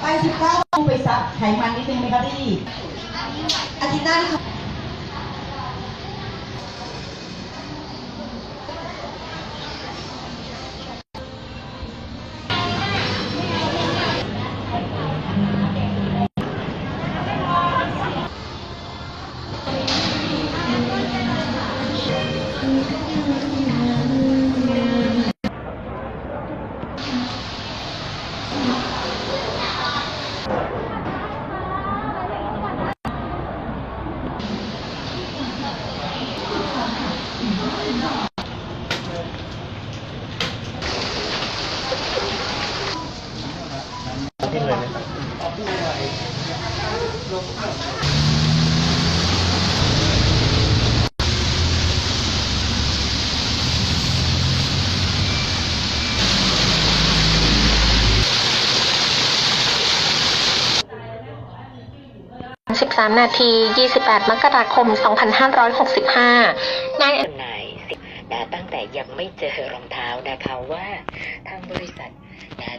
ไปสิบเก้าไปซักไขมันนิดนึงไหมคะพี่อาทิตย์หน้าที่ เขาขึ้นเลยนะครับ13 นาที 28 มกราคม 2565 นาย ตั้งแต่ยังไม่เจอรองเท้านะคะว่าทางบริษัทนะจะ